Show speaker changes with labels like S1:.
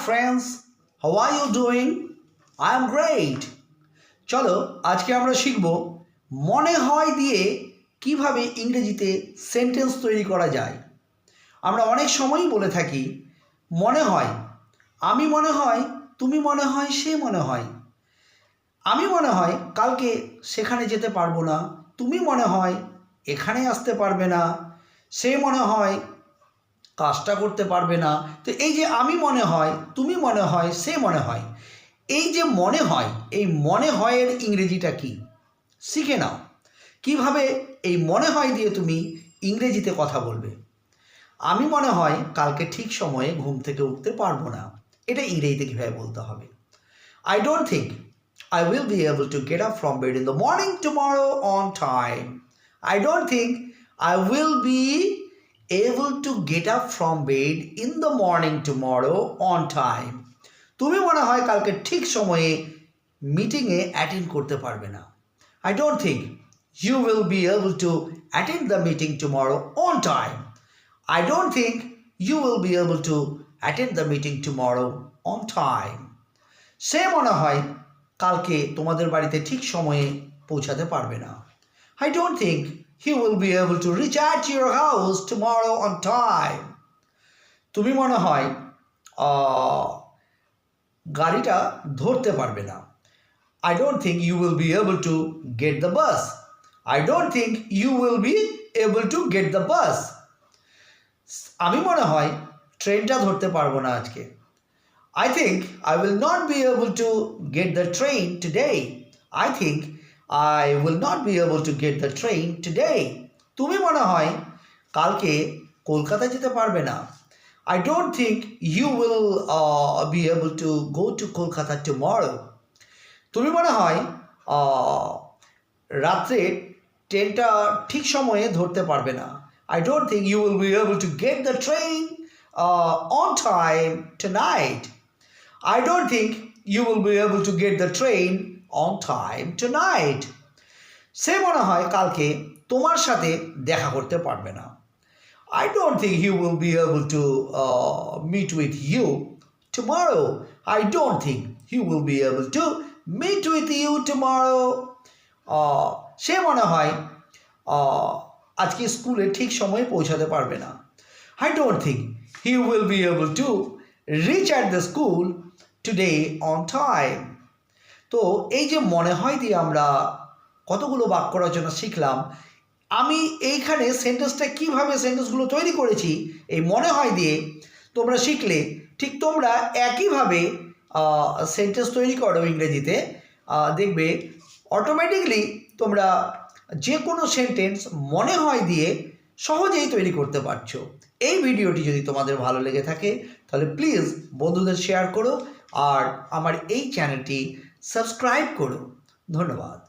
S1: friends, how are you doing? I am great. চলো আজকে আমরা শিখব মনে হয় দিয়ে কীভাবে ইংরেজিতে সেন্টেন্স তৈরি করা যায় আমরা অনেক সময়ই বলে থাকি মনে হয় আমি মনে হয় তুমি মনে হয় সে মনে হয় আমি মনে হয় কালকে সেখানে যেতে পারব না তুমি মনে হয় এখানে আসতে পারবে না সে মনে হয় কাজটা করতে পারবে না। তো এই যে আমি মনে হয়, তুমি মনে হয়, সে মনে হয়, এই যে মনে হয়, এই মনে হয়ের ইংরেজিটা কি? শিখে নাও। কীভাবে এই মনে হয় দিয়ে তুমি ইংরেজিতে কথা বলবে? আমি মনে হয় কালকে ঠিক সময়ে ঘুম থেকে উঠতে পারব না। এটা ইংরেজিতে কীভাবে বলতে হবে? I don't think I will be able to get up from bed in the morning tomorrow on time. I don't think I will be able to get up from bed in the morning tomorrow on time. তুমি মনে হয় কালকে ঠিক সময়ে মিটিংয়ে attend করতে পারবে না। I don't think you will be able to attend the meeting tomorrow on time I don't think you will be able to attend the meeting tomorrow on time সে মনে হয় কালকে তোমাদের বাড়িতে ঠিক সময়ে পৌঁছাতে পারবে না। I don't think he will be able to reach at your house tomorrow on time তুমি মনে হয় গাড়িটা ধরতে পারবে না। I don't think you will be able to get the bus I don't think you will be able to get the bus আমি মনে হয়, ট্রেনটা ধরতে পারব না আজকে। I think I will not be able to get the train today. I think I will not be able to get the train today. তুমি মনে হয় কালকে কলকাতা যেতে পারবে না। I don't think you will be able to go to Kolkata tomorrow তুমি মনে হয় রাত্রে ট্রেনটা ঠিক সময়ে ধরতে পারবে না। I don't think you will be able to get the train on time tonight I don't think you will be able to get the on time tonight সে মনে হয় কালকে তোমার সাথে দেখা করতে পারবে না। I don't think you will be able to meet with you tomorrow I don't think you will be able to meet with you tomorrow সে মনে হয় uh, আজকে স্কুলে ঠিক সময়ে পৌঁছাতে পারবে না। I don't think you will be able to reach at the school today on time তো এই যে মনে হয় দিয়ে আমরা কতগুলো বাক্য রচনা শিখলাম, আমি এইখানে সেন্টেন্সটা কীভাবে সেন্টেন্সগুলো তৈরি করেছি, এই মনে হয় দিয়ে তোমরা শিখলে, ঠিক তোমরা একইভাবে সেন্টেন্স তৈরি করো ইংরেজিতে দেখবে অটোমেটিকলি তোমরা যে কোনো সেন্টেন্স মনে হয় দিয়ে সহজেই তৈরি করতে পারছ। এই ভিডিওটি যদি তোমাদের ভালো লেগে থাকে, তাহলে প্লিজ বন্ধুদের শেয়ার করো, আর আমার এই চ্যানেলটি সাবস্ক্রাইব করো ধন্যবাদ